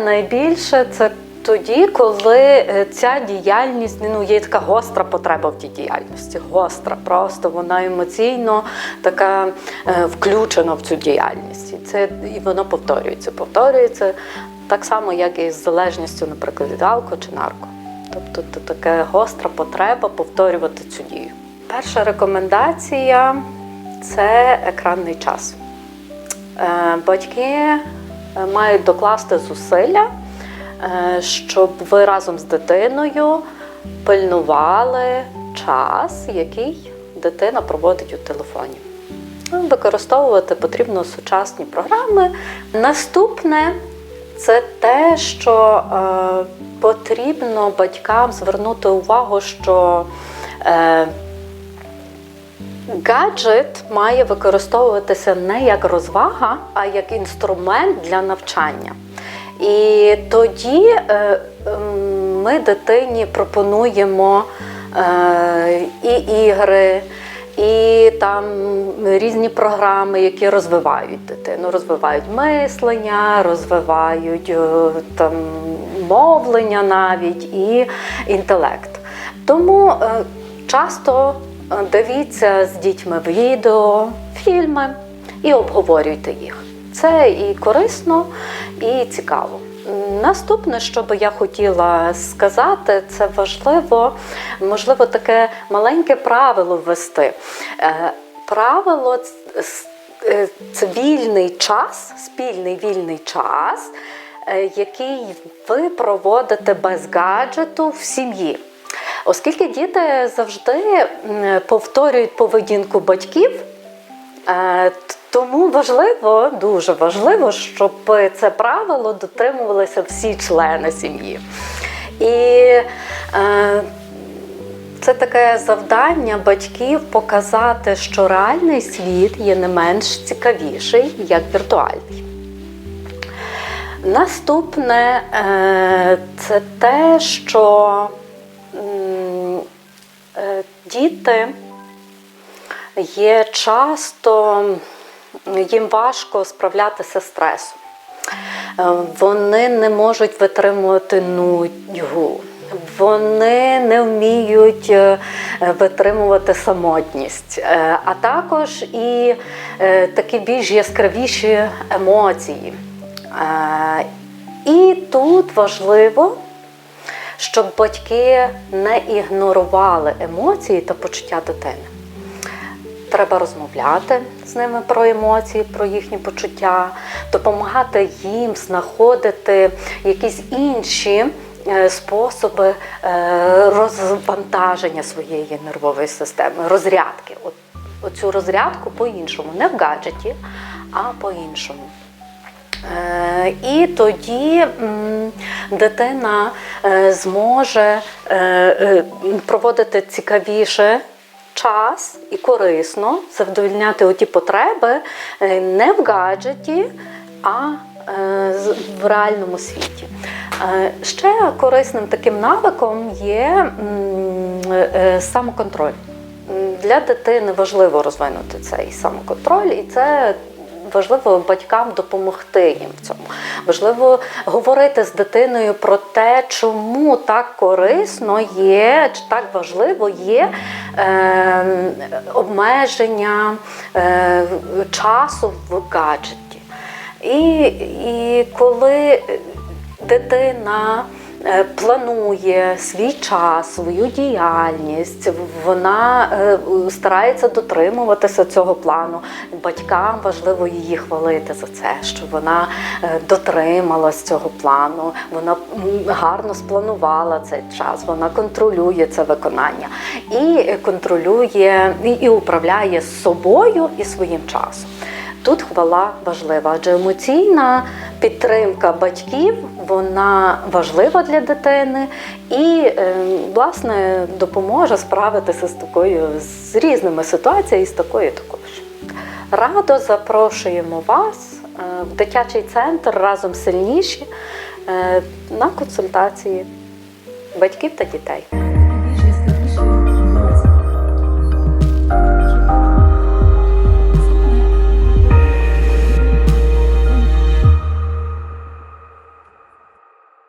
найбільше це тоді, коли е, ця діяльність ну, є така гостра потреба в тій діяльності. Гостра, просто вона емоційно така е, включена в цю діяльність. І це і воно повторюється. Повторюється так само, як і з залежністю, наприклад, від алко чи нарко. Тобто це така гостра потреба повторювати цю дію. Перша рекомендація це екранний час. Е, Батьки мають докласти зусилля, е, щоб ви разом з дитиною пильнували час, який дитина проводить у телефоні. Ну, Використовувати потрібно сучасні програми. Наступне це те, що е, потрібно батькам звернути увагу, що е, гаджет має використовуватися не як розвага, а як інструмент для навчання. І тоді е, ем, ми дитині пропонуємо е, і ігри, і там різні програми, які розвивають дитину, розвивають мислення, розвивають е, там мовлення навіть і інтелект. Тому часто дивіться з дітьми відео, фільми і обговорюйте їх. Це і корисно, і цікаво. Наступне, що би я хотіла сказати, це важливо, можливо, таке маленьке правило ввести. Е, Правило е, це вільний час, спільний вільний час, е, який ви проводите без гаджету в сім'ї. Оскільки діти завжди повторюють поведінку батьків, Е, Тому важливо, дуже важливо, щоб це правило дотримувалися всі члени сім'ї. І е, це таке завдання батьків показати, що реальний світ є не менш цікавіший, як віртуальний. Наступне е, це те, що діти є часто їм важко справлятися з стресом. Е, Вони не можуть витримувати нудьгу, вони не вміють е, витримувати самотність, Е, а також і е, такі більш яскравіші емоції. Е, І тут важливо, щоб батьки не ігнорували емоції та почуття дитини. Треба розмовляти з ними про емоції, про їхні почуття, допомагати їм знаходити якісь інші е, способи е, розвантаження своєї нервової системи, розрядки. Оцю розрядку по-іншому, не в гаджеті, а по-іншому. Е, І тоді дитина е, зможе е, проводити цікавіше час і корисно задовольняти оті потреби не в гаджеті, а в реальному світі. Ще корисним таким навиком є самоконтроль. Для дитини важливо розвинути цей самоконтроль, і це важливо батькам допомогти їм в цьому. Важливо говорити з дитиною про те, чому так корисно є, чи так важливо є е, обмеження е, часу в гаджеті. І, і коли дитина планує свій час, свою діяльність, вона е, старається дотримуватися цього плану. Батькам важливо її хвалити за це, що вона е, дотрималась цього плану, вона гарно спланувала цей час, вона контролює це виконання і контролює і управляє собою і своїм часом. Тут хвала важлива, адже емоційна підтримка батьків вона важлива для дитини і, е, власне, допоможе справитися з такою з різними ситуаціями, і з такою також. Радо запрошуємо вас е, в дитячий центр разом сильніші е, на консультації батьків та дітей.